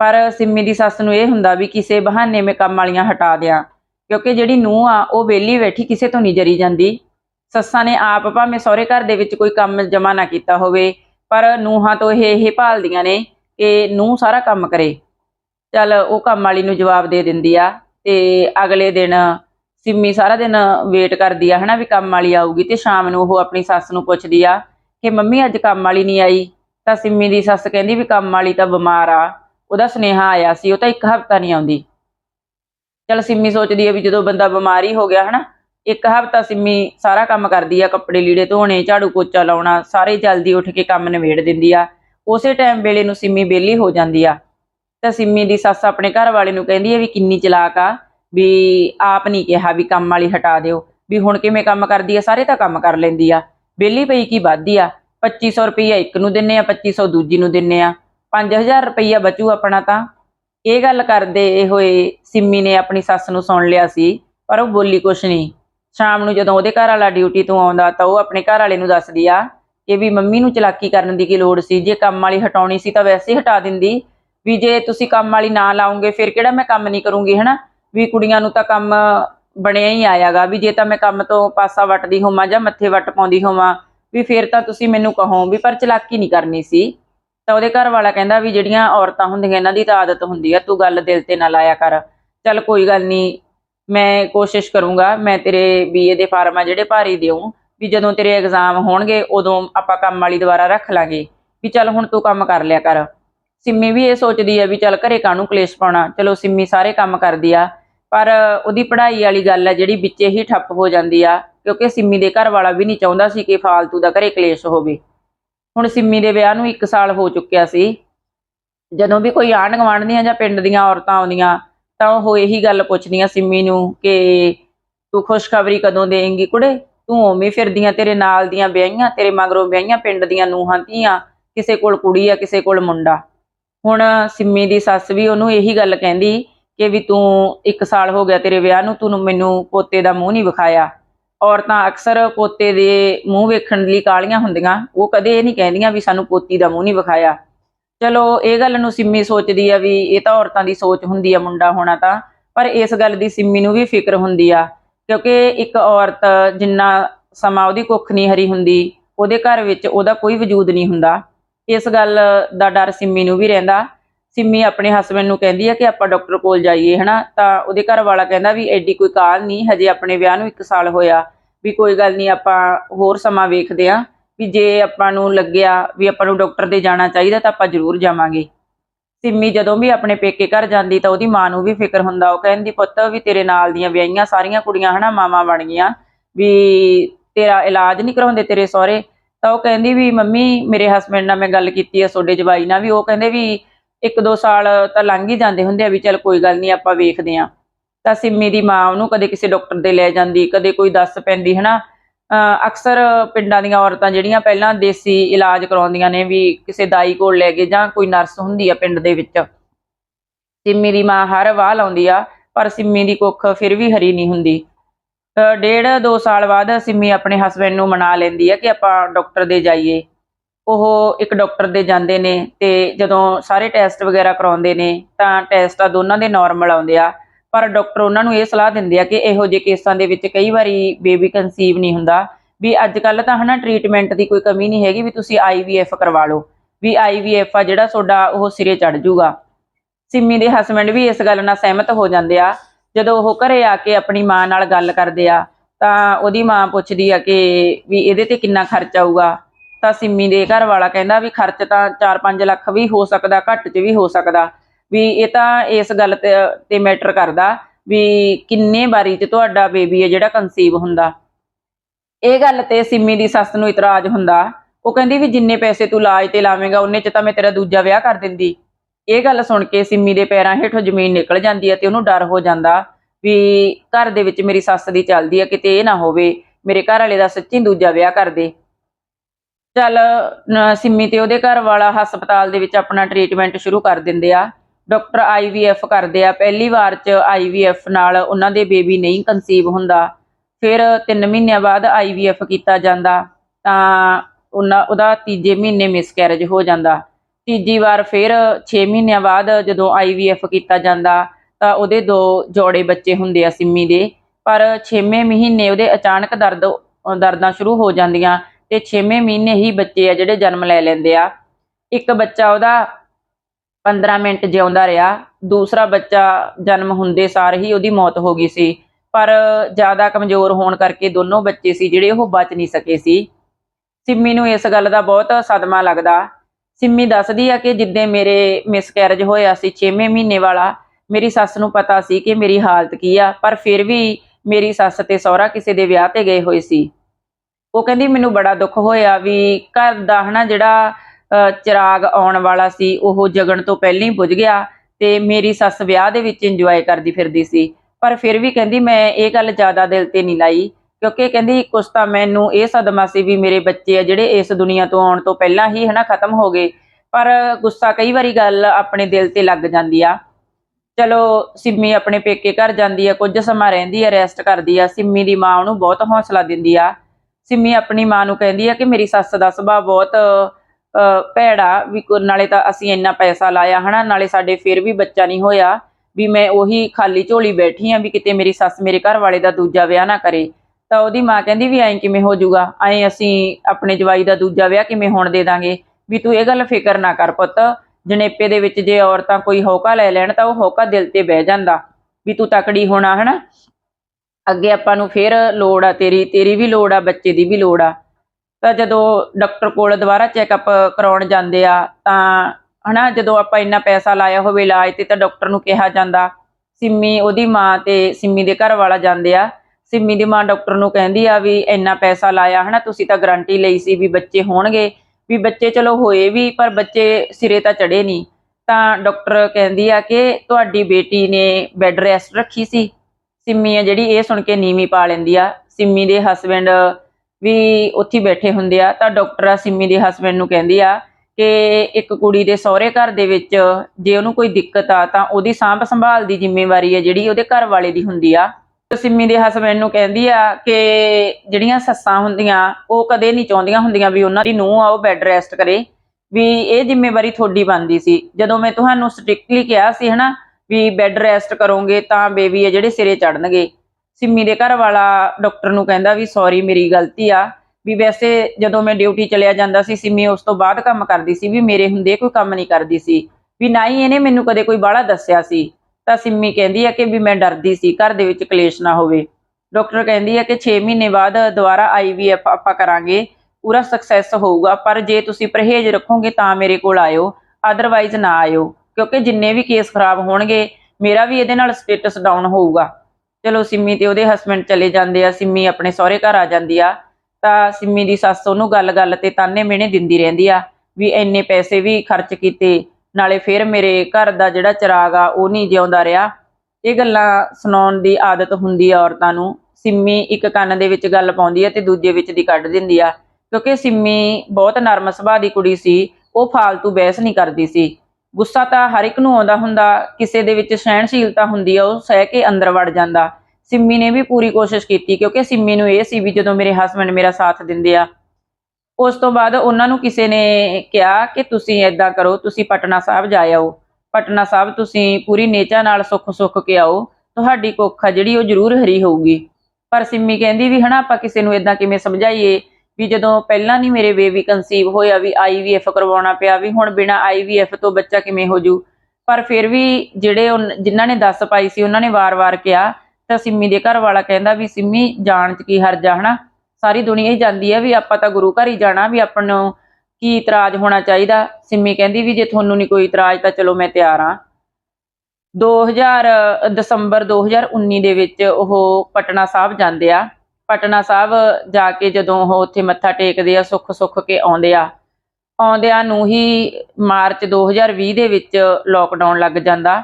ਪਰ ਸਿੰਮੀ ਦੀ ਸੱਸ ਨੂੰ ਇਹ ਹੁੰਦਾ ਵੀ ਕਿਸੇ ਬਹਾਨੇ ਮੈਂ ਕੰਮ ਵਾਲੀਆਂ ਹਟਾ ਦਿਆਂ, ਕਿਉਂਕਿ ਜਿਹੜੀ ਨੂੰਹ ਆ, ਉਹ ਵਿਹਲੀ ਬੈਠੀ ਕਿਸੇ ਤੋਂ ਨਹੀਂ ਜਰੀ ਜਾਂਦੀ। ਸੱਸਾਂ ਨੇ ਆਪ ਭਾਵੇਂ ਸਹੁਰੇ ਘਰ ਦੇ ਵਿੱਚ ਕੋਈ ਕੰਮ ਜਮਾ ਨਾ ਕੀਤਾ ਹੋਵੇ, ਪਰ ਨੂੰਹਾਂ ਤੋਂ ਇਹ ਇਹ ਭਾਲਦੀਆਂ ਨੇ ਕਿ ਨੂੰਹ ਸਾਰਾ ਕੰਮ ਕਰੇ। ਚੱਲ ਉਹ ਕੰਮ ਵਾਲੀ ਨੂੰ ਜਵਾਬ ਦੇ ਦਿੰਦੀ ਆ ਤੇ ਅਗਲੇ ਦਿਨ ਸਿੰਮੀ ਸਾਰਾ ਦਿਨ ਵੇਟ ਕਰਦੀ ਆ, ਹਨਾ ਵੀ ਕੰਮ ਵਾਲੀ ਆਊਗੀ ਤੇ ਸ਼ਾਮ ਨੂੰ ਉਹ ਆਪਣੀ ਸੱਸ ਨੂੰ ਪੁੱਛਦੀ ਆ ਕਿ ਮੰਮੀ ਅੱਜ ਕੰਮ ਵਾਲੀ ਨਹੀਂ ਆਈ? ਤਾਂ ਸਿੰਮੀ ਦੀ ਸੱਸ ਕਹਿੰਦੀ ਵੀ ਕੰਮ ਵਾਲੀ ਤਾਂ ਬਿਮਾਰ ਆ, ਉਹਦਾ ਸੁਨੇਹਾ ਆਇਆ ਸੀ, ਉਹ ਤਾਂ ਇੱਕ ਹਫ਼ਤਾ ਨਹੀਂ ਆਉਂਦੀ। ਚਲ ਸਿੰਮੀ ਸੋਚਦੀ ਹੈ ਵੀ ਜਦੋਂ ਬੰਦਾ ਬਿਮਾਰ ਹੀ ਹੋ ਗਿਆ, ਹਨਾ ਇੱਕ ਹਫ਼ਤਾ ਸਿੰਮੀ ਸਾਰਾ ਕੰਮ ਕਰਦੀ ਆ, ਕੱਪੜੇ ਲੀੜੇ ਧੋਣੇ, ਝਾੜੂ ਪੋਚਾ ਲਾਉਣਾ, ਸਾਰੇ ਜਲਦੀ ਉੱਠ ਕੇ ਕੰਮ ਨਿਬੇੜ ਦਿੰਦੀ ਆ। ਉਸੇ ਟਾਈਮ ਵੇਲੇ ਨੂੰ ਸਿੰਮੀ ਵਿਹਲੀ ਹੋ ਜਾਂਦੀ ਆ। ਤਾਂ ਸਿੰਮੀ ਦੀ ਸੱਸ ਆਪਣੇ ਘਰ ਵਾਲੇ ਨੂੰ ਕਹਿੰਦੀ ਆ ਵੀ ਕਿੰਨੀ ਚਲਾਕ ਆ, ਵੀ ਆਪ ਨਹੀਂ ਕਿਹਾ ਵੀ ਕੰਮ ਵਾਲੀ ਹਟਾ ਦਿਓ, ਵੀ ਹੁਣ ਕਿਵੇਂ ਕੰਮ ਕਰਦੀ ਆ, ਸਾਰੇ ਤਾਂ ਕੰਮ ਕਰ ਲੈਂਦੀ ਆ। ਵਿਹਲੀ ਪਈ ਕੀ ਵੱਧਦੀ ਆ? 2500 ਰੁਪਈਆ ਇੱਕ ਨੂੰ ਦਿੰਨੇ ਆ 2500 ਦੂਜੀ ਨੂੰ ਦਿੰਨੇ ਆ। 5000 ਰੁਪਈਆ ਬਚੂ ਆਪਣਾ ਤਾਂ। ਇਹ ਗੱਲ ਕਰਦੇ ਹੋਏ ਸਿੰਮੀ ਨੇ ਆਪਣੀ ਸੱਸ ਨੂੰ ਸੁਣ ਲਿਆ ਸੀ, ਪਰ ਉਹ ਬੋਲੀ ਕੁਛ ਨਹੀਂ ਸ਼ਾਮ ਨੂੰ ਜਦੋਂ ਉਹਦੇ ਘਰ ਵਾਲਾ ਡਿਊਟੀ ਤੋਂ ਆਉਂਦਾ ਤਾਂ ਉਹ ਆਪਣੇ ਘਰ ਵਾਲੇ ਨੂੰ ਦੱਸਦੀ ਆ ਕਿ ਵੀ ਮੰਮੀ ਨੂੰ ਚਲਾਕੀ ਕਰਨ ਦੀ ਕੀ ਲੋੜ ਸੀ, ਜੇ ਕੰਮ ਵਾਲੀ ਹਟਾਉਣੀ ਸੀ ਤਾਂ ਵੈਸੇ ਹਟਾ ਦਿੰਦੀ ਵੀ ਜੇ ਤੁਸੀਂ ਕੰਮ ਵਾਲੀ ਨਾ ਲਾਉਂਗੇ ਫਿਰ ਕਿਹੜਾ ਮੈਂ ਕੰਮ ਨਹੀਂ ਕਰੂੰਗੀ, ਹਨਾ? ਵੀ ਕੁੜੀਆਂ ਨੂੰ ਤਾਂ ਕੰਮ ਬਣਿਆ ਹੀ ਆਇਆਗਾ ਵੀ ਜੇ ਤਾਂ ਮੈਂ ਕੰਮ ਤੋਂ ਪਾਸਾ ਵੱਟਦੀ ਹੋਵਾਂ ਜਾਂ ਮੱਥੇ ਵੱਟ ਪਾਉਂਦੀ ਹੋਵਾਂ, ਵੀ ਫਿਰ ਤਾਂ ਤੁਸੀਂ ਮੈਨੂੰ ਕਹੋ ਵੀ ਪਰ ਚਲਾਕੀ ਨਹੀਂ ਕਰਨੀ ਸੀ। ਤਾਂ ਉਹਦੇ ਘਰ ਵਾਲਾ ਕਹਿੰਦਾ ਵੀ ਜਿਹੜੀਆਂ ਔਰਤਾਂ ਹੁੰਦੀਆਂ, ਇਹਨਾਂ ਦੀ ਤਾਂ ਆਦਤ ਹੁੰਦੀ ਆ, ਤੂੰ ਗੱਲ ਦਿਲ ਤੇ ਨਾ ਲਾਇਆ ਕਰ। ਚੱਲ ਕੋਈ ਗੱਲ ਨਹੀਂ ਮੈਂ ਕੋਸ਼ਿਸ਼ ਕਰੂੰਗਾ, ਮੈਂ ਤੇਰੇ ਬੀਏ ਦੇ ਫਾਰਮ ਆ ਜਿਹੜੇ ਭਾਰੀ ਦੇਉਂ, ਵੀ ਜਦੋਂ ਤੇਰੇ ਐਗਜ਼ਾਮ ਹੋਣਗੇ, ਉਦੋਂ ਆਪਾਂ ਕੰਮ ਵਾਲੀ ਦੁਬਾਰਾ ਰੱਖ ਲਾਂਗੇ। ਵੀ ਚੱਲ ਹੁਣ ਤੂੰ ਕੰਮ ਕਰ ਲਿਆ ਕਰ। ਸਿੰਮੀ ਵੀ ਇਹ ਸੋਚਦੀ ਆ ਵੀ ਚੱਲ ਘਰੇ ਕਾਹਨੂੰ ਕਲੇਸ਼ ਪਾਉਣਾ। ਚਲੋ ਸਿੰਮੀ ਸਾਰੇ ਕੰਮ ਕਰਦੀ ਆ, ਪਰ ਉਹਦੀ ਪੜ੍ਹਾਈ ਵਾਲੀ ਗੱਲ ਆ ਜਿਹੜੀ ਵਿੱਚੇ ਹੀ ਠੱਪ ਹੋ ਜਾਂਦੀ ਆ, ਕਿਉਂਕਿ ਸਿੰਮੀ ਦੇ ਘਰ ਵਾਲਾ ਵੀ ਨਹੀਂ ਚਾਹੁੰਦਾ ਸੀ ਕਿ ਫਾਲਤੂ ਦਾ ਘਰੇ ਕਲੇਸ਼ ਹੋਵੇ। ਹੁਣ ਸਿੰਮੀ ਦੇ ਵਿਆਹ ਨੂੰ 1 ਸਾਲ ਹੋ ਚੁੱਕਿਆ ਸੀ। ਜਦੋਂ ਵੀ ਕੋਈ ਆਂਢ ਗੁਆਂਢ ਦੀਆਂ ਜਾਂ ਪਿੰਡ ਦੀਆਂ ਔਰਤਾਂ ਆਉਂਦੀਆਂ ਤਾਂ ਉਹ ਇਹੀ ਗੱਲ ਪੁੱਛਦੀਆਂ ਸਿੰਮੀ ਨੂੰ ਕਿ ਤੂੰ ਖੁਸ਼ਖਬਰੀ ਕਦੋਂ ਦੇਂਗੀ ਕੁੜੇ? ਤੂੰ ਓਵੇਂ ਫਿਰਦੀਆਂ ਤੇਰੇ ਨਾਲ ਦੀਆਂ ਵਿਆਹੀਆਂ, ਤੇਰੇ ਮਗਰੋਂ ਵਿਆਹੀਆਂ ਪਿੰਡ ਦੀਆਂ ਨੂੰਹਾਂ ਧੀਆਂ, ਕਿਸੇ ਕੋਲ ਕੁੜੀ ਆ, ਕਿਸੇ ਕੋਲ ਮੁੰਡਾ। ਹੁਣ ਸਿੰਮੀ ਦੀ ਸੱਸ ਵੀ ਉਹਨੂੰ ਇਹੀ ਗੱਲ ਕਹਿੰਦੀ ਕਿ ਵੀ ਤੂੰ 1 ਸਾਲ ਹੋ ਗਿਆ ਤੇਰੇ ਵਿਆਹ ਨੂੰ, ਤੂੰ ਮੈਨੂੰ ਪੋਤੇ ਦਾ ਮੂੰਹ ਨਹੀਂ ਵਿਖਾਇਆ। ਔਰਤਾਂ ਅਕਸਰ ਪੋਤੇ ਦੇ ਮੂੰਹ ਵੇਖਣ ਲਈ ਕਾਲੀਆਂ ਹੁੰਦੀਆਂ, ਉਹ ਕਦੇ ਇਹ ਨਹੀਂ ਕਹਿੰਦੀਆਂ ਵੀ ਸਾਨੂੰ ਪੋਤੀ ਦਾ ਮੂੰਹ ਨਹੀਂ ਵਿਖਾਇਆ। ਚਲੋ, ਇਹ ਗੱਲ ਨੂੰ ਸਿੰਮੀ ਸੋਚਦੀ ਆ ਵੀ ਇਹ ਤਾਂ ਔਰਤਾਂ ਦੀ ਸੋਚ ਹੁੰਦੀ ਆ ਮੁੰਡਾ ਹੋਣਾ ਤਾਂ, ਪਰ ਇਸ ਗੱਲ ਦੀ ਸਿੰਮੀ ਨੂੰ ਵੀ ਫਿਕਰ ਹੁੰਦੀ ਆ, ਕਿਉਂਕਿ ਇੱਕ ਔਰਤ ਜਿੰਨਾ ਸਮਾਂ ਉਹਦੀ ਕੁੱਖ ਨਹੀਂ ਹਰੀ ਹੁੰਦੀ, ਉਹਦੇ ਘਰ ਵਿੱਚ ਉਹਦਾ ਕੋਈ ਵਜੂਦ ਨਹੀਂ ਹੁੰਦਾ। ਇਸ ਗੱਲ ਦਾ ਡਰ ਸਿੰਮੀ ਨੂੰ ਵੀ ਰਹਿੰਦਾ। ਸਿੰਮੀ ਆਪਣੇ ਹਸਬੰਡ ਨੂੰ ਕਹਿੰਦੀ ਆ ਕਿ ਆਪਾਂ ਡਾਕਟਰ ਕੋਲ ਜਾਈਏ, ਹਨਾ? ਤਾਂ ਉਹਦੇ ਘਰ ਵਾਲਾ ਕਹਿੰਦਾ ਵੀ ਐਡੀ ਕੋਈ ਕਾਲ ਨਹੀਂ, ਹਜੇ ਆਪਣੇ ਵਿਆਹ ਨੂੰ 1 ਸਾਲ ਹੋਇਆ, ਵੀ ਕੋਈ ਗੱਲ ਨਹੀਂ, ਆਪਾਂ ਹੋਰ ਸਮਾਂ ਵੇਖਦੇ ਆ। ਵੀ ਜੇ ਆਪਾਂ ਨੂੰ ਲੱਗਿਆ ਵੀ ਆਪਾਂ ਨੂੰ ਡਾਕਟਰ ਦੇ ਜਾਣਾ ਚਾਹੀਦਾ ਤਾਂ ਆਪਾਂ ਜ਼ਰੂਰ ਜਾਵਾਂਗੇ। ਸਿੰਮੀ ਜਦੋਂ ਵੀ ਆਪਣੇ ਪੇਕੇ ਘਰ ਜਾਂਦੀ ਤਾਂ ਉਹਦੀ ਮਾਂ ਨੂੰ ਵੀ ਫਿਕਰ ਹੁੰਦਾ। ਉਹ ਕਹਿੰਦੀ, ਪੁੱਤ, ਵੀ ਤੇਰੇ ਨਾਲ ਦੀਆਂ ਵਿਆਹੀਆਂ ਸਾਰੀਆਂ ਕੁੜੀਆਂ ਹਨਾ ਮਾਵਾਂ ਬਣ ਗਈਆਂ। ਵੀ ਤੇਰਾ ਇਲਾਜ ਨਹੀਂ ਕਰਾਉਂਦੇ ਤੇਰੇ ਸਹੁਰੇ। ਤਾਂ ਉਹ ਕਹਿੰਦੀ ਵੀ, ਮੰਮੀ, ਮੇਰੇ ਹਸਬੰਡ ਨਾਲ ਮੈਂ ਗੱਲ ਕੀਤੀ ਆ ਤੁਹਾਡੇ ਜਵਾਈ ਨਾਲ ਵੀ। ਉਹ ਕਹਿੰਦੇ ਵੀ ਇੱਕ ਦੋ ਸਾਲ ਤਾਂ ਲੰਘ ਹੀ ਜਾਂਦੇ ਹੁੰਦੇ ਆ ਵੀ ਚਲ ਕੋਈ ਗੱਲ ਨਹੀਂ, ਆਪਾਂ ਵੇਖਦੇ ਆ। ਤਾਂ ਸਿੰਮੀ ਦੀ ਮਾਂ ਉਹਨੂੰ ਕਦੇ ਕਿਸੇ ਡਾਕਟਰ ਦੇ ਲੈ ਜਾਂਦੀ, ਕਦੇ ਕੋਈ ਦੱਸ ਪੈਂਦੀ ਹਨਾ। ਅਕਸਰ ਪਿੰਡਾਂ ਦੀਆਂ ਔਰਤਾਂ ਜਿਹੜੀਆਂ ਪਹਿਲਾਂ ਦੇਸੀ ਇਲਾਜ ਕਰਾਉਂਦੀਆਂ ਨੇ ਵੀ ਕਿਸੇ ਦਾਈ ਕੋਲ ਲੈ ਕੇ ਜਾਂ ਕੋਈ ਨਰਸ ਹੁੰਦੀ ਆ ਪਿੰਡ ਦੇ ਵਿੱਚ। ਸਿੰਮੀ ਦੀ ਮਾਂ ਹਰ ਵਾਹ ਲਾਉਂਦੀ ਆ, ਪਰ ਸਿੰਮੀ ਦੀ ਕੁੱਖ ਫਿਰ ਵੀ ਹਰੀ ਨਹੀਂ ਹੁੰਦੀ। ਅਹ ਡੇਢ ਦੋ ਸਾਲ ਬਾਅਦ ਸਿੰਮੀ ਆਪਣੇ ਹਸਬੰਡ ਨੂੰ ਮਨਾ ਲੈਂਦੀ ਆ ਕਿ ਆਪਾਂ ਡਾਕਟਰ ਦੇ ਜਾਈਏ। ਉਹ ਇੱਕ ਡਾਕਟਰ ਦੇ ਜਾਂਦੇ ਨੇ ਤੇ ਜਦੋਂ ਸਾਰੇ ਟੈਸਟ ਵਗੈਰਾ ਕਰਾਉਂਦੇ ਨੇ ਤਾਂ ਟੈਸਟ ਆ ਦੋਨਾਂ ਦੇ ਨਾਰਮਲ ਆਉਂਦੇ ਆ। ਪਰ ਡਾਕਟਰ ਉਹਨਾਂ ਨੂੰ ਇਹ ਸਲਾਹ ਦਿੰਦੇ ਆ ਕਿ ਇਹੋ ਜਿਹੇ ਕੇਸਾਂ ਦੇ ਵਿੱਚ ਕਈ ਵਾਰੀ ਬੇਬੀ ਕਨਸੀਵ ਨਹੀਂ ਹੁੰਦਾ, ਵੀ ਅੱਜ ਕੱਲ ਤਾਂ ਹਨਾ ਟ੍ਰੀਟਮੈਂਟ ਦੀ ਕੋਈ ਕਮੀ ਨਹੀਂ ਹੈਗੀ, ਵੀ ਤੁਸੀਂ ਆਈਵੀਐਫ ਕਰਵਾ ਲਓ, ਵੀ ਆਈਵੀਐਫ ਆ ਜਿਹੜਾ ਤੁਹਾਡਾ ਉਹ ਸਿਰੇ ਚੜ ਜਾਊਗਾ ਸਿੰਮੀ ਦੇ ਹਸਬੰਡ ਵੀ ਇਸ ਗੱਲ ਨਾਲ ਸਹਿਮਤ ਹੋ ਜਾਂਦੇ ਆ, ਜਦੋਂ ਉਹ ਘਰੇ ਆ ਕੇ ਆਪਣੀ ਮਾਂ ਨਾਲ ਗੱਲ ਕਰਦੇ ਆ, ਤਾਂ ਉਹਦੀ ਮਾਂ ਪੁੱਛਦੀ ਆ ਕਿ ਵੀ ਇਹਦੇ ਤੇ ਕਿੰਨਾ ਖਰਚ ਆਊਗਾ। ਤਾਂ ਸਿੰਮੀ ਦੇ ਘਰ ਵਾਲਾ ਕਹਿੰਦਾ ਵੀ ਖਰਚ ਤਾਂ 4-5 ਲੱਖ ਵੀ ਹੋ ਸਕਦਾ, ਘੱਟ 'ਚ ਵੀ ਹੋ ਸਕਦਾ। ਵੀ ਇਹ ਤਾਂ ਇਸ ਗੱਲ ਤੇ ਮੈਟਰ ਕਰਦਾ ਵੀ ਕਿੰਨੇ ਵਾਰੀ 'ਚ ਤੁਹਾਡਾ ਬੇਬੀ ਹੈ ਜਿਹੜਾ ਕਨਸੀਵ ਹੁੰਦਾ। ਇਹ ਗੱਲ ਤੇ ਸਿੰਮੀ ਦੀ ਸੱਸ ਨੂੰ ਇਤਰਾਜ਼ ਹੁੰਦਾ। ਉਹ ਕਹਿੰਦੀ ਵੀ ਜਿੰਨੇ ਪੈਸੇ ਤੂੰ ਇਲਾਜ ਤੇ ਲਾਵੇਂਗਾ, ਉਹਨੇ 'ਚ ਤਾਂ ਮੈਂ ਤੇਰਾ ਦੂਜਾ ਵਿਆਹ ਕਰ ਦਿੰਦੀ। ਇਹ ਗੱਲ ਸੁਣ ਕੇ ਸਿੰਮੀ ਦੇ ਪੈਰਾਂ ਹੇਠੋਂ ਜ਼ਮੀਨ ਨਿਕਲ ਜਾਂਦੀ ਹੈ ਤੇ ਉਹਨੂੰ ਡਰ ਹੋ ਜਾਂਦਾ ਵੀ ਘਰ ਦੇ ਵਿੱਚ ਮੇਰੀ ਸੱਸ ਦੀ ਚੱਲਦੀ ਹੈ, ਕਿਤੇ ਇਹ ਨਾ ਹੋਵੇ, ਮੇਰੇ ਘਰ ਵਾਲੇ ਦਾ ਸੱਚੀ ਦੂਜਾ ਵਿਆਹ ਕਰ ਦੇ। ਚੱਲ ਸਿੰਮੀ ਤੇ ਉਹਦੇ ਘਰ ਵਾਲਾ ਹਸਪਤਾਲ ਦੇ ਵਿੱਚ ਆਪਣਾ ਟ੍ਰੀਟਮੈਂਟ ਸ਼ੁਰੂ ਕਰ ਦਿੰਦੇ ਆ। ਡਾਕਟਰ ਆਈਵੀਐਫ ਕਰਦੇ ਆ, ਪਹਿਲੀ ਵਾਰ ਚ ਆਈਵੀਐਫ ਨਾਲ ਉਹਨਾਂ ਦੇ ਬੇਬੀ ਨਹੀਂ ਕਨਸੀਵ ਹੁੰਦਾ, ਫਿਰ 3 ਮਹੀਨਿਆਂ ਬਾਅਦ ਆਈਵੀਐਫ ਕੀਤਾ ਜਾਂਦਾ, ਤਾਂ ਉਹਨਾਂ, ਉਹਦਾ ਤੀਜੇ ਮਹੀਨੇ ਮਿਸਕੈਰੇਜ ਹੋ ਜਾਂਦਾ, ਤੀਜੀ ਵਾਰ ਫਿਰ 6 ਮਹੀਨਿਆਂ ਬਾਅਦ ਜਦੋਂ ਆਈਵੀਐਫ ਕੀਤਾ ਜਾਂਦਾ, ਤਾਂ ਉਹਦੇ ਦੋ ਜੋੜੇ ਬੱਚੇ ਹੁੰਦੇ ਆ ਸਿੰਮੀ ਦੇ, ਪਰ 6ਵੇਂ ਮਹੀਨੇ ਉਹਦੇ ਅਚਾਨਕ ਦਰਦ, ਦਰਦਾਂ ਸ਼ੁਰੂ ਹੋ ਜਾਂਦੀਆਂ, ਤੇ 6ਵੇਂ ਮਹੀਨੇ ਹੀ ਬੱਚੇ ਆ ਜਿਹੜੇ ਜਨਮ ਲੈ ਲੈਂਦੇ ਆ, ਇੱਕ ਬੱਚਾ ਉਹਦਾ 15 ਮਿੰਟ ਜਿਉਂਦਾ ਰਿਹਾ। ਦੂਸਰਾ ਬੱਚਾ ਜਨਮ ਹੁੰਦੇ ਸਾਰ ਹੀ ਉਹਦੀ ਮੌਤ ਹੋ ਗਈ ਸੀ। ਪਰ ਜ਼ਿਆਦਾ ਕਮਜ਼ੋਰ ਹੋਣ ਕਰਕੇ ਦੋਨੋਂ ਬੱਚੇ ਸੀ ਜਿਹੜੇ ਉਹ ਬਚ ਨਹੀਂ ਸਕੇ ਸੀ। ਸਿੰਮੀ ਨੂੰ ਇਸ ਗੱਲ ਦਾ ਬਹੁਤ ਸਦਮਾ ਲੱਗਦਾ। ਸਿੰਮੀ ਦੱਸਦੀ ਆ ਕਿ ਜਿੱਦੇ ਮੇਰੇ ਮਿਸਕੈਰਜ ਹੋਇਆ ਸੀ 6ਵੇਂ ਮਹੀਨੇ ਵਾਲਾ, ਮੇਰੀ ਸੱਸ ਨੂੰ ਪਤਾ ਸੀ ਕਿ ਮੇਰੀ ਹਾਲਤ ਕੀ ਆ, ਪਰ ਫਿਰ ਵੀ ਮੇਰੀ ਸੱਸ ਤੇ ਸਹੁਰਾ ਕਿਸੇ ਦੇ ਵਿਆਹ ਤੇ ਗਏ ਹੋਏ ਸੀ। ਉਹ ਕਹਿੰਦੀ, ਮੈਨੂੰ ਬੜਾ ਦੁੱਖ ਹੋਇਆ ਵੀ ਘਰ ਦਾ ਹਨਾ ਜਿਹੜਾ ਚਿਰਾਗ ਆਉਣ ਵਾਲਾ ਸੀ, ਉਹ ਜਗਣ ਤੋਂ ਪਹਿਲਾਂ ਹੀ ਬੁਝ ਗਿਆ ਤੇ ਮੇਰੀ ਸੱਸ ਵਿਆਹ ਦੇ ਵਿੱਚ ਇੰਜੋਏ ਕਰਦੀ ਫਿਰਦੀ ਸੀ। ਪਰ ਫਿਰ ਵੀ ਕਹਿੰਦੀ, ਮੈਂ ਇਹ ਗੱਲ ਜ਼ਿਆਦਾ ਦਿਲ ਤੇ ਨਹੀਂ ਲਾਈ, ਕਿਉਂਕਿ ਕਹਿੰਦੀ, ਕੁਛ ਤਾਂ ਮੈਨੂੰ ਇਹ ਸਦਮਾ ਸੀ ਵੀ ਮੇਰੇ ਬੱਚੇ ਆ ਜਿਹੜੇ ਇਸ ਦੁਨੀਆ ਤੋਂ ਆਉਣ ਤੋਂ ਪਹਿਲਾਂ ਹੀ ਹਨਾ ਖਤਮ ਹੋ ਗਏ। ਪਰ ਗੁੱਸਾ ਕਈ ਵਾਰੀ ਗੱਲ ਆਪਣੇ ਦਿਲ ਤੇ ਲੱਗ ਜਾਂਦੀ ਆ। ਚਲੋ, ਸਿੰਮੀ ਆਪਣੇ ਪੇਕੇ ਘਰ ਜਾਂਦੀ ਆ, ਕੁਝ ਸਮਾਂ ਰਹਿੰਦੀ ਆ ਰੈਸਟ ਕਰਦੀ ਆ, ਸਿੰਮੀ ਦੀ ਮਾਂ ਉਹਨੂੰ ਬਹੁਤ ਹੌਸਲਾ ਦਿੰਦੀ ਆ। ਸਿੰਮੀ ਆਪਣੀ ਮਾਂ ਨੂੰ ਕਹਿੰਦੀ ਆ ਕਿ ਮੇਰੀ ਸੱਸ ਦਾ ਸੁਭਾਅ ਬਹੁਤ ਭੈੜਾ ਵੀ ਨਾਲੇ ਤਾਂ ਅਸੀਂ ਇੰਨਾ ਪੈਸਾ ਲਾਇਆ ਹਨਾ, ਨਾਲੇ ਸਾਡੇ ਫਿਰ ਵੀ ਬੱਚਾ ਨਹੀਂ ਹੋਇਆ, ਵੀ ਮੈਂ ਉਹੀ ਖਾਲੀ ਝੋਲੀ ਬੈਠੀ ਆ ਵੀ ਕਿਤੇ ਮੇਰੀ ਸੱਸ ਮੇਰੇ ਘਰ ਵਾਲੇ ਦਾ ਦੂਜਾ ਵਿਆਹ ਨਾ ਕਰੇ। ਤਾਂ ਉਹਦੀ ਮਾਂ ਕਹਿੰਦੀ ਵੀ ਐਂ ਕਿਵੇਂ ਹੋ ਜਾਊਗਾ ਐਂ ਅਸੀਂ ਆਪਣੇ ਜਵਾਈ ਦਾ ਦੂਜਾ ਵਿਆਹ ਕਿਵੇਂ ਹੋਣ ਦੇ ਦਾਂਗੇ? ਵੀ ਤੂੰ ਇਹ ਗੱਲ ਫਿਕਰ ਨਾ ਕਰ ਪੁੱਤ, ਜਣੇਪੇ ਦੇ ਵਿੱਚ ਜੇ ਔਰਤਾਂ ਕੋਈ ਹੌਕਾ ਲੈ ਲੈਣ ਤਾਂ ਉਹ ਹੌਕਾ ਦਿਲ ਤੇ ਬਹਿ ਜਾਂਦਾ, ਵੀ ਤੂੰ ਤਕੜੀ ਹੋਣਾ ਹਨਾ। ਅੱਗੇ ਆਪਾਂ ਨੂੰ ਫੇਰ ਲੋੜ ਆ ਤੇਰੀ ਤੇਰੀ ਵੀ ਲੋੜ ਆ, ਬੱਚੇ ਦੀ ਵੀ ਲੋੜ ਆ। ਤਾਂ ਜਦੋਂ ਡਾਕਟਰ ਕੋਲ ਦੁਬਾਰਾ ਚੈੱਕਅਪ ਕਰਾਉਣ ਜਾਂਦੇ ਆ, ਤਾਂ ਹਨਾ, ਜਦੋਂ ਆਪਾਂ ਇੰਨਾ ਪੈਸਾ ਲਾਇਆ ਹੋਵੇ ਇਲਾਜ ਤੇ ਤਾਂ ਡਾਕਟਰ ਨੂੰ ਕਿਹਾ ਜਾਂਦਾ, ਸਿੰਮੀ ਉਹਦੀ ਮਾਂ ਤੇ ਸਿੰਮੀ ਦੇ ਘਰ ਵਾਲਾ ਜਾਂਦੇ ਆ। ਸਿੰਮੀ ਦੀ ਮਾਂ ਡਾਕਟਰ ਨੂੰ ਕਹਿੰਦੀ ਆ ਵੀ ਇੰਨਾ ਪੈਸਾ ਲਾਇਆ, ਹਨਾ, ਤੁਸੀਂ ਤਾਂ ਗਾਰੰਟੀ ਲਈ ਸੀ ਵੀ ਬੱਚੇ ਹੋਣਗੇ, ਵੀ ਬੱਚੇ ਚਲੋ ਹੋਏ ਵੀ, ਪਰ ਬੱਚੇ ਸਿਰੇ ਤਾਂ ਚੜੇ ਨਹੀਂ ਤਾਂ ਡਾਕਟਰ ਕਹਿੰਦੀ ਆ ਕਿ ਤੁਹਾਡੀ ਬੇਟੀ ਨੇ ਬੈੱਡ ਰੈਸਟ ਰੱਖੀ ਸੀ। ਸਿੰਮੀ ਆ ਜਿਹੜੀ, ਇਹ ਸੁਣ ਕੇ ਨੀਵੀਂ ਪਾ ਲੈਂਦੀ ਆ। ਸਿੰਮੀ ਦੇ ਹਸਬੰਡ ਵੀ ਉੱਥੇ ਬੈਠੇ ਹੁੰਦੇ ਆ, ਤਾਂ ਡਾਕਟਰ ਸਿੰਮੀ ਦੇ ਹਸਬੰਡ ਨੂੰ ਕਹਿੰਦੀ ਆ ਕਿ ਇੱਕ ਕੁੜੀ ਦੇ ਸਹੁਰੇ ਘਰ ਦੇ ਵਿੱਚ ਜੇ ਉਹਨੂੰ ਕੋਈ ਦਿੱਕਤ ਆ, ਤਾਂ ਉਹਦੀ ਸਾਂਭ ਸੰਭਾਲ ਦੀ ਜ਼ਿੰਮੇਵਾਰੀ ਹੈ ਜਿਹੜੀ ਉਹਦੇ ਘਰ ਵਾਲੇ ਦੀ ਹੁੰਦੀ ਆ। ਸਿੰਮੀ ਦੇ ਹਸਬੰਡ ਨੂੰ ਕਹਿੰਦੀ ਆ ਕਿ ਜਿਹੜੀਆਂ ਸੱਸਾਂ ਹੁੰਦੀਆਂ, ਉਹ ਕਦੇ ਨਹੀਂ ਚਾਹੁੰਦੀਆਂ ਹੁੰਦੀਆਂ ਵੀ ਉਹਨਾਂ ਦੀ ਨੂੰਹ ਆ, ਉਹ ਬੈੱਡ ਰੈਸਟ ਕਰੇ। ਵੀ ਇਹ ਜ਼ਿੰਮੇਵਾਰੀ ਤੁਹਾਡੀ ਬਣਦੀ ਸੀ। ਜਦੋਂ ਮੈਂ ਤੁਹਾਨੂੰ ਸਟ੍ਰਿਕਟਲੀ ਕਿਹਾ ਸੀ ਹਨਾ, ਵੀ ਬੈੱਡ ਰੈਸਟ ਕਰੋਗੇ ਤਾਂ ਬੇਬੀ ਆ ਜਿਹੜੇ ਸਿਰੇ ਚੜਨਗੇ ਸਿੰਮੀ ਦੇ ਘਰ ਵਾਲਾ ਡਾਕਟਰ ਨੂੰ ਕਹਿੰਦਾ ਵੀ ਸੌਰੀ ਮੇਰੀ ਗਲਤੀ ਆ। ਵੀ ਵੈਸੇ ਜਦੋਂ ਮੈਂ ਡਿਊਟੀ ਚਲਿਆ ਜਾਂਦਾ ਸੀ, ਸਿੰਮੀ ਉਸ ਤੋਂ ਬਾਅਦ ਕੰਮ ਕਰਦੀ ਸੀ ਵੀ ਮੇਰੇ ਹੁੰਦੇ ਕੋਈ ਕੰਮ ਨਹੀਂ ਕਰਦੀ ਸੀ। ਵੀ ਨਾ ਹੀ ਇਹਨੇ ਮੈਨੂੰ ਕਦੇ ਕੋਈ ਬਾਹਲਾ ਦੱਸਿਆ ਸੀ। ਤਾਂ ਸਿੰਮੀ ਕਹਿੰਦੀ ਆ ਕਿ ਵੀ ਮੈਂ ਡਰਦੀ ਸੀ, ਘਰ ਦੇ ਵਿੱਚ ਕਲੇਸ਼ ਨਾ ਹੋਵੇ। ਡਾਕਟਰ ਕਹਿੰਦੀ ਆ ਕਿ 6 ਮਹੀਨੇ ਬਾਅਦ ਦੁਬਾਰਾ ਆਈਵੀਐਫ ਆਪਾਂ ਕਰਾਂਗੇ, ਪੂਰਾ ਸਕਸੈਸ ਹੋਊਗਾ। ਪਰ ਜੇ ਤੁਸੀਂ ਪਰਹੇਜ਼ ਰੱਖੋਗੇ ਤਾਂ ਮੇਰੇ ਕੋਲ ਆਇਓ ਅਦਰਵਾਈਜ਼ ਨਾ ਆਇਓ। ਕਿਉਂਕਿ ਜਿੰਨੇ ਵੀ ਕੇਸ ਖਰਾਬ ਹੋਣਗੇ, ਮੇਰਾ ਵੀ ਇਹਦੇ ਨਾਲ ਸਟੇਟਸ ਡਾਊਨ ਹੋਊਗਾ। ਚਲੋ ਸਿੰਮੀ ਤੇ ਉਹਦੇ ਹਸਬੰਡ ਚਲੇ ਜਾਂਦੇ ਆ, ਸਿੰਮੀ ਆਪਣੇ ਸਹੁਰੇ ਘਰ ਆ ਜਾਂਦੀ ਆ, ਤਾਂ ਸਿੰਮੀ ਦੀ ਸੱਸ ਉਹਨੂੰ ਗੱਲ-ਗੱਲ ਤੇ ਤਾਨੇ ਮਿਹਣੇ ਦਿੰਦੀ ਰਹਿੰਦੀ ਆ ਵੀ ਇੰਨੇ ਪੈਸੇ ਵੀ ਖਰਚ ਕੀਤੇ, ਨਾਲੇ ਫਿਰ ਮੇਰੇ ਘਰ ਦਾ ਜਿਹੜਾ ਚਿਰਾਗ ਆ, ਉਹ ਨਹੀਂ ਜਿਉਂਦਾ ਰਿਹਾ। ਇਹ ਗੱਲਾਂ ਸੁਣਾਉਣ ਦੀ ਆਦਤ ਹੁੰਦੀ ਆ ਔਰਤਾਂ ਨੂੰ। ਸਿੰਮੀ ਇੱਕ ਕੰਨ ਦੇ ਵਿੱਚ ਗੱਲ ਪਾਉਂਦੀ ਆ ਤੇ ਦੂਜੇ ਵਿੱਚ ਦੀ ਕੱਢ ਦਿੰਦੀ ਆ। ਕਿਉਂਕਿ ਸਿੰਮੀ ਬਹੁਤ ਨਰਮ ਸੁਭਾਅ ਦੀ ਕੁੜੀ ਸੀ, ਉਹ ਫਾਲਤੂ ਬਹਿਸ ਨਹੀਂ ਕਰਦੀ ਸੀ। ਗੁੱਸਾ ਤਾਂ ਹਰ ਇੱਕ ਨੂੰ ਆਉਂਦਾ ਹੁੰਦਾ, ਕਿਸੇ ਦੇ ਵਿੱਚ ਸਹਿਣਸ਼ੀਲਤਾ ਹੁੰਦੀ ਆ, ਉਹ ਸਹਿ ਕੇ ਅੰਦਰ ਵੜ ਜਾਂਦਾ। ਸਿੰਮੀ ਨੇ ਵੀ ਪੂਰੀ ਕੋਸ਼ਿਸ਼ ਕੀਤੀ, ਕਿਉਂਕਿ ਸਿੰਮੀ ਨੂੰ ਇਹ ਸੀ ਵੀ ਜਦੋਂ ਮੇਰੇ ਹਸਬੰਡ ਮੇਰਾ ਸਾਥ ਦਿੰਦੇ ਆ, ਉਸ ਤੋਂ ਬਾਅਦ ਉਹਨਾਂ ਨੂੰ ਕਿਸੇ ਨੇ ਕਿਹਾ ਕਿ ਤੁਸੀਂ ਐਦਾਂ ਕਰੋ, ਤੁਸੀਂ ਪਟਨਾ ਸਾਹਿਬ ਜਾ ਆਓ। ਪਟਨਾ ਸਾਹਿਬ ਤੁਸੀਂ ਪੂਰੀ ਨੇਚਾ ਨਾਲ ਸੁੱਖ ਸੁੱਖ ਕੇ ਆਓ, ਤੁਹਾਡੀ ਕੁੱਖ ਆ ਜਿਹੜੀ ਉਹ ਜ਼ਰੂਰ ਹਰੀ ਹੋਊਗੀ। ਪਰ ਸਿੰਮੀ ਕਹਿੰਦੀ ਵੀ ਹਨਾ, ਆਪਾਂ ਕਿਸੇ ਨੂੰ ਐਦਾਂ ਕਿਵੇਂ ਸਮਝਾਈਏ? ਵੀ ਜਦੋਂ ਪਹਿਲਾਂ ਨਹੀਂ ਮੇਰੇ ਬੇਬੀ ਕਨਸੀਵ ਹੋਇਆ ਵੀ ਆਈਵੀਐਫ ਕਰਵਾਉਣਾ ਪਿਆ, ਵੀ ਹੁਣ ਬਿਨਾ ਆਈਵੀਐਫ ਤੋਂ ਬੱਚਾ ਕਿਵੇਂ ਹੋ ਜੂ? ਪਰ ਫਿਰ ਵੀ ਜਿਹੜੇ ਜਿਨ੍ਹਾਂ ਨੇ ਦੱਸ ਪਾਈ ਸੀ, ਉਹਨਾਂ ਨੇ ਵਾਰ-ਵਾਰ ਕਿਹਾ, ਤਾਂ ਸਿੰਮੀ ਦੇ ਘਰ ਵਾਲਾ ਕਹਿੰਦਾ ਵੀ ਸਿੰਮੀ ਜਾਣ ਚ ਕੀ ਹਰਜ ਹਨਾ? ਸਾਰੀ ਦੁਨੀਆ ਹੀ ਜਾਂਦੀ ਹੈ ਵੀ ਆਪਾਂ ਤਾਂ ਗੁਰੂ ਘਰ ਹੀ ਜਾਣਾ, ਵੀ ਆਪਾਂ ਨੂੰ ਕੀ ਇਤਰਾਜ਼ ਹੋਣਾ ਚਾਹੀਦਾ? ਸਿੰਮੀ ਕਹਿੰਦੀ ਵੀ ਜੇ ਤੁਹਾਨੂੰ ਨਹੀਂ ਕੋਈ ਇਤਰਾਜ਼ ਤਾਂ ਚਲੋ ਮੈਂ ਤਿਆਰ ਹਾਂ 2000 ਦਸੰਬਰ 2019 ਦੇ ਵਿੱਚ ਉਹ ਪਟਨਾ ਸਾਹਿਬ ਜਾਂਦੇ ਆ। ਪਟਨਾ ਸਾਹਿਬ ਜਾ ਕੇ ਜਦੋਂ ਉਹ ਉੱਥੇ ਮੱਥਾ ਟੇਕਦੇ ਆ, ਸੁੱਖ ਸੁੱਖ ਕੇ ਆਉਂਦੇ ਆ, ਆਉਂਦਿਆਂ ਨੂੰ ਹੀ ਮਾਰਚ 2020 ਦੇ ਵਿੱਚ ਲੋਕਡਾਊਨ ਲੱਗ ਜਾਂਦਾ।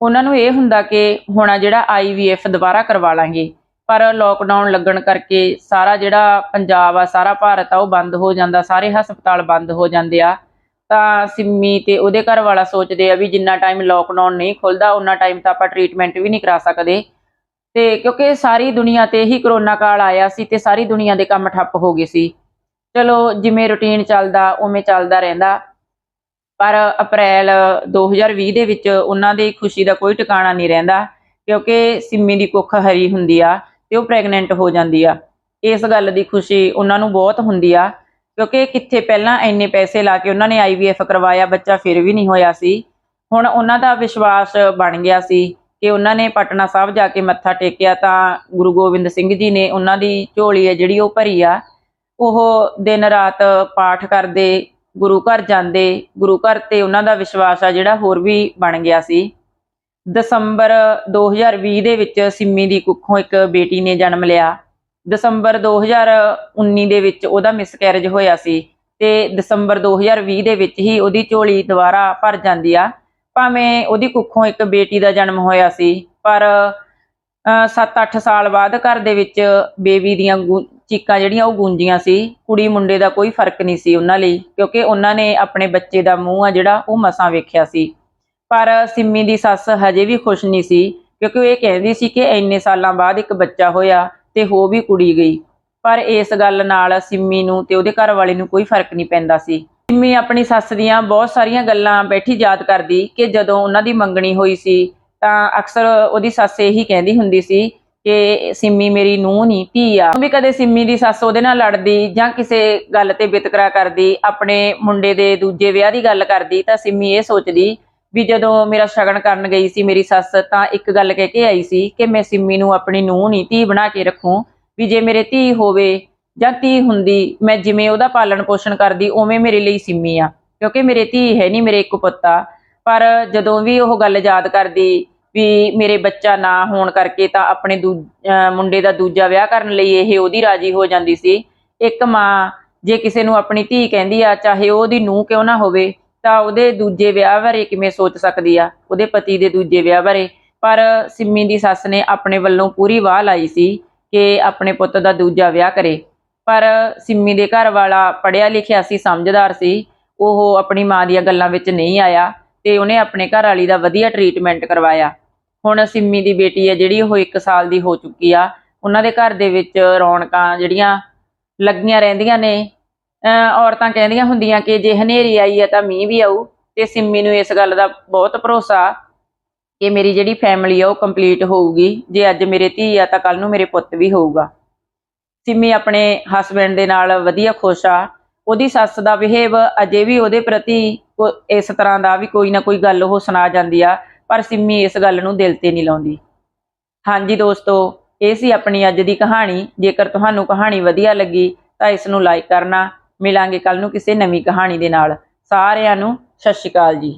ਉਹਨਾਂ ਨੂੰ ਇਹ ਹੁੰਦਾ ਕਿ ਹੁਣ ਆ ਜਿਹੜਾ ਆਈਵੀਐਫ ਦੁਬਾਰਾ ਕਰਵਾ ਲਾਂਗੇ। ਪਰ ਲੋਕਡਾਊਨ ਲੱਗਣ ਕਰਕੇ ਸਾਰਾ ਜਿਹੜਾ ਪੰਜਾਬ ਆ, ਸਾਰਾ ਭਾਰਤ ਆ, ਉਹ ਬੰਦ ਹੋ ਜਾਂਦਾ, ਸਾਰੇ ਹਸਪਤਾਲ ਬੰਦ ਹੋ ਜਾਂਦੇ ਆ। ਤਾਂ ਸਿੰਮੀ ਤੇ ਉਹਦੇ ਘਰ ਵਾਲਾ ਸੋਚਦੇ ਆ ਵੀ ਜਿੰਨਾ ਟਾਈਮ ਲੋਕਡਾਊਨ ਨਹੀਂ ਖੁੱਲਦਾ ਉਹਨਾਂ ਟਾਈਮ ਤਾਂ ਆਪਾਂ ਟ੍ਰੀਟਮੈਂਟ ਵੀ ਨਹੀਂ ਕਰਾ ਸਕਦੇ। ਤੇ ਕਿਉਂਕਿ ਸਾਰੀ ਦੁਨੀਆ ਤੇ ਹੀ ਕਰੋਨਾ ਕਾਲ ਆਇਆ ਸੀ ਤੇ ਸਾਰੀ ਦੁਨੀਆ ਦੇ ਕੰਮ ਠੱਪ ਹੋ ਗਏ ਸੀ। ਚਲੋ, ਜਿਵੇਂ ਰੁਟੀਨ ਚੱਲਦਾ, ਉਵੇਂ ਚੱਲਦਾ ਰਹਿੰਦਾ। ਪਰ ਅਪ੍ਰੈਲ 2020 ਦੇ ਵਿੱਚ ਉਹਨਾਂ ਦੀ ਖੁਸ਼ੀ ਦਾ ਕੋਈ ਟਿਕਾਣਾ ਨਹੀਂ ਰਹਿੰਦਾ, ਕਿਉਂਕਿ ਸਿੰਮੀ ਦੀ ਕੁੱਖ ਹਰੀ ਹੁੰਦੀ ਆ ਤੇ ਉਹ ਪ੍ਰੈਗਨੈਂਟ ਹੋ ਜਾਂਦੀ ਆ। ਇਸ ਗੱਲ ਦੀ ਖੁਸ਼ੀ ਉਹਨਾਂ ਨੂੰ ਬਹੁਤ ਹੁੰਦੀ ਆ, ਕਿਉਂਕਿ ਕਿੱਥੇ ਪਹਿਲਾਂ ਇੰਨੇ ਪੈਸੇ ਲਾ ਕੇ ਉਹਨਾਂ ਨੇ ਆਈਵੀਐਫ ਕਰਵਾਇਆ, ਬੱਚਾ ਫਿਰ ਵੀ ਨਹੀਂ ਹੋਇਆ ਸੀ। ਹੁਣ ਉਹਨਾਂ ਦਾ ਵਿਸ਼ਵਾਸ ਬਣ ਗਿਆ ਸੀ। ਕਿ ਉਹਨਾਂ ਨੇ ਪਟਨਾ ਸਾਹਿਬ ਜਾ ਕੇ ਮੱਥਾ ਟੇਕਿਆ ਤਾਂ ਗੁਰੂ ਗੋਬਿੰਦ ਸਿੰਘ ਜੀ ਨੇ ਉਹਨਾਂ ਦੀ ਝੋਲੀ ਹੈ ਜਿਹੜੀ ਉਹ ਭਰੀ ਆ, ਉਹ ਦਿਨ ਰਾਤ ਪਾਠ ਕਰਦੇ, ਗੁਰੂ ਘਰ ਜਾਂਦੇ, ਗੁਰੂ ਘਰ ਤੇ ਉਹਨਾਂ ਦਾ ਵਿਸ਼ਵਾਸ ਆ ਜਿਹੜਾ ਹੋਰ ਵੀ ਬਣ ਗਿਆ ਸੀ। ਦਸੰਬਰ 2020 ਦੇ ਵਿੱਚ ਸਿੰਮੀ ਦੀ ਕੁੱਖੋਂ ਇੱਕ ਬੇਟੀ ਨੇ ਜਨਮ ਲਿਆ। ਦਸੰਬਰ 2019 ਦੇ ਵਿੱਚ ਉਹਦਾ ਮਿਸਕੈਰੇਜ ਹੋਇਆ ਸੀ ਤੇ ਦਸੰਬਰ 2020 ਦੇ ਵਿੱਚ ਹੀ ਉਹਦੀ ਝੋਲੀ ਦੁਬਾਰਾ ਭਰ ਜਾਂਦੀ ਆ। ਭਾਵੇਂ ਉਹਦੀ ਕੁੱਖੋਂ ਇੱਕ ਬੇਟੀ ਦਾ ਜਨਮ ਹੋਇਆ ਸੀ, ਪਰ 7-8 ਸਾਲ ਬਾਅਦ ਘਰ ਦੇ ਵਿੱਚ ਬੇਬੀ ਦੀਆਂ ਗੂੰ- ਚੀਕਾਂ ਜਿਹੜੀਆਂ ਉਹ ਗੂੰਜੀਆਂ ਸੀ, ਕੁੜੀ ਮੁੰਡੇ ਦਾ ਕੋਈ ਫ਼ਰਕ ਨਹੀਂ ਸੀ ਉਹਨਾਂ ਲਈ, ਕਿਉਂਕਿ ਉਹਨਾਂ ਨੇ ਆਪਣੇ ਬੱਚੇ ਦਾ ਮੂੰਹ ਆ ਜਿਹੜਾ ਉਹ ਮਸਾਂ ਵੇਖਿਆ ਸੀ। ਪਰ ਸਿੰਮੀ ਦੀ ਸੱਸ ਹਜੇ ਵੀ ਖੁਸ਼ ਨਹੀਂ ਸੀ, ਕਿਉਂਕਿ ਉਹ ਇਹ ਕਹਿੰਦੀ ਸੀ ਕਿ ਇੰਨੇ ਸਾਲਾਂ ਬਾਅਦ ਇੱਕ ਬੱਚਾ ਹੋਇਆ ਤੇ ਹੋ ਵੀ ਕੁੜੀ ਗਈ। ਪਰ ਇਸ ਗੱਲ ਨਾਲ ਸਿੰਮੀ ਨੂੰ ਤੇ ਉਹਦੇ ਘਰ ਵਾਲੇ ਨੂੰ ਕੋਈ ਫ਼ਰਕ ਨਹੀਂ ਪੈਂਦਾ ਸੀ। ਸਿੰਮੀ ਆਪਣੀ ਸੱਸ ਦੀਆਂ ਬਹੁਤ ਸਾਰੀਆਂ ਗੱਲਾਂ ਬੈਠੀ ਯਾਦ ਕਰਦੀ ਕਿ ਜਦੋਂ ਉਹਨਾਂ ਦੀ ਮੰਗਣੀ ਹੋਈ ਸੀ, ਤਾਂ ਅਕਸਰ ਉਹਦੀ ਸੱਸ ਇਹੀ ਕਹਿੰਦੀ ਹੁੰਦੀ ਸੀ ਕਿ ਸਿੰਮੀ ਮੇਰੀ ਨੂੰਹ ਨਹੀਂ ਧੀ ਆ। ਵੀ ਕਦੇ ਸਿੰਮੀ ਦੀ ਸੱਸ ਉਹਦੇ ਨਾਲ ਲੜਦੀ ਜਾਂ ਕਿਸੇ ਗੱਲ ਤੇ ਵਿਤਕਰਾ ਕਰਦੀ, ਆਪਣੇ ਮੁੰਡੇ ਦੇ ਦੂਜੇ ਵਿਆਹ ਦੀ ਗੱਲ ਕਰਦੀ, ਤਾਂ ਸਿੰਮੀ ਇਹ ਸੋਚਦੀ ਵੀ ਜਦੋਂ ਮੇਰਾ ਸ਼ਗਨ ਕਰਨ ਗਈ ਸੀ ਮੇਰੀ ਸੱਸ, ਤਾਂ ਇੱਕ ਗੱਲ ਕਹਿ ਕੇ ਆਈ ਸੀ ਕਿ ਮੈਂ ਸਿੰਮੀ ਨੂੰ ਆਪਣੀ ਨੂੰਹ ਨਹੀਂ ਧੀ ਬਣਾ ਕੇ ਰੱਖੂੰ, ਵੀ ਜੇ ਮੇਰੇ ਧੀ ਹੋਵੇ ਜਾਂ ਧੀ ਹੁੰਦੀ, ਮੈਂ ਜਿਵੇਂ ਉਹਦਾ ਪਾਲਣ ਪੋਸ਼ਣ ਕਰਦੀ, ਉਵੇਂ ਮੇਰੇ ਲਈ ਸਿੰਮੀ ਆ, ਕਿਉਂਕਿ ਮੇਰੇ ਧੀ ਹੈ ਨਹੀਂ, ਮੇਰੇ ਇੱਕ ਪੁੱਤ ਆ। ਪਰ ਜਦੋਂ ਵੀ ਉਹ ਗੱਲ ਯਾਦ ਕਰਦੀ ਵੀ ਮੇਰੇ ਬੱਚਾ ਨਾ ਹੋਣ ਕਰਕੇ ਤਾਂ ਆਪਣੇ ਦੂ- ਮੁੰਡੇ ਦਾ ਦੂਜਾ ਵਿਆਹ ਕਰਨ ਲਈ ਇਹ ਉਹਦੀ ਰਾਜੀ ਹੋ ਜਾਂਦੀ ਸੀ। ਇੱਕ ਮਾਂ ਜੇ ਕਿਸੇ ਨੂੰ ਆਪਣੀ ਧੀ ਕਹਿੰਦੀ ਆ, ਚਾਹੇ ਉਹਦੀ ਨੂੰਹ ਕਿਉਂ ਨਾ ਹੋਵੇ, ਤਾਂ ਉਹਦੇ ਦੂਜੇ ਵਿਆਹ ਬਾਰੇ ਕਿਵੇਂ ਸੋਚ ਸਕਦੀ ਆ? ਉਹਦੇ ਪਤੀ ਦੇ ਦੂਜੇ ਵਿਆਹ ਬਾਰੇ। ਪਰ ਸਿੰਮੀ ਦੀ ਸੱਸ ਨੇ ਆਪਣੇ ਵੱਲੋਂ ਪੂਰੀ ਵਾਹ ਲਾਈ ਸੀ ਕਿ ਆਪਣੇ ਪੁੱਤ ਦਾ ਦੂਜਾ ਵਿਆਹ ਕਰੇ। ਪਰ ਸਿੰਮੀ ਦੇ ਘਰ ਵਾਲਾ ਪੜਿਆ ਲਿਖਿਆ ਸੀ, ਸਮਝਦਾਰ ਸੀ, ਉਹ ਆਪਣੀ ਮਾਂ ਦੀਆਂ ਗੱਲਾਂ ਵਿੱਚ ਨਹੀਂ ਆਇਆ ਤੇ ਉਹਨੇ ਆਪਣੇ ਘਰ ਵਾਲੀ ਦਾ ਵਧੀਆ ਟਰੀਟਮੈਂਟ ਕਰਵਾਇਆ। ਹੁਣ ਸਿੰਮੀ ਦੀ ਬੇਟੀ ਹੈ ਜਿਹੜੀ ਉਹ 1 ਸਾਲ ਦੀ ਹੋ ਚੁੱਕੀ ਆ। ਉਹਨਾਂ ਦੇ ਘਰ ਦੇ ਵਿੱਚ ਰੌਣਕਾਂ ਜਿਹੜੀਆਂ ਲੱਗੀਆਂ ਰਹਿੰਦੀਆਂ ਨੇ ਔਰਤਾਂ ਕਹਿੰਦੀਆਂ ਹੁੰਦੀਆਂ ਕਿ ਜੇ ਹਨੇਰੀ ਆਈ ਹੈ ਤਾਂ ਮੀਂਹ ਵੀ ਆਊ ਤੇ ਸਿੰਮੀ ਨੂੰ ਇਸ ਗੱਲ ਦਾ ਬਹੁਤ ਭਰੋਸਾ ਕਿ ਮੇਰੀ ਜਿਹੜੀ ਫੈਮਿਲੀ ਆ ਉਹ ਕੰਪਲੀਟ ਹੋਊਗੀ। ਜੇ ਅੱਜ ਮੇਰੇ ਧੀ ਆ ਤਾਂ ਕੱਲ ਨੂੰ ਮੇਰੇ ਪੁੱਤ ਵੀ ਹੋਊਗਾ। ਸਿੰਮੀ ਆਪਣੇ ਹਸਬੰਡ ਦੇ ਨਾਲ ਵਧੀਆ ਖੁਸ਼ ਆ। ਉਹਦੀ ਸੱਸ ਦਾ ਬਿਹੇਵ ਅਜੇ ਵੀ ਉਹਦੇ ਪ੍ਰਤੀ ਇਸ ਤਰ੍ਹਾਂ ਦਾ ਵੀ ਕੋਈ ਨਾ ਕੋਈ ਗੱਲ ਉਹ ਸੁਣਾ ਜਾਂਦੀ ਆ, ਪਰ ਸਿੰਮੀ ਇਸ ਗੱਲ ਨੂੰ ਦਿਲ ਤੇ ਨਹੀਂ ਲਾਉਂਦੀ। ਹਾਂਜੀ ਦੋਸਤੋ, ਇਹ ਸੀ ਆਪਣੀ ਅੱਜ ਦੀ ਕਹਾਣੀ। ਜੇਕਰ ਤੁਹਾਨੂੰ ਕਹਾਣੀ ਵਧੀਆ ਲੱਗੀ ਤਾਂ ਇਸ ਨੂੰ ਲਾਈਕ ਕਰਨਾ। ਮਿਲਾਂਗੇ ਕੱਲ ਨੂੰ ਕਿਸੇ ਨਵੀਂ ਕਹਾਣੀ ਦੇ ਨਾਲ। ਸਾਰਿਆਂ ਨੂੰ ਸਤਿ ਸ਼੍ਰੀ ਅਕਾਲ ਜੀ।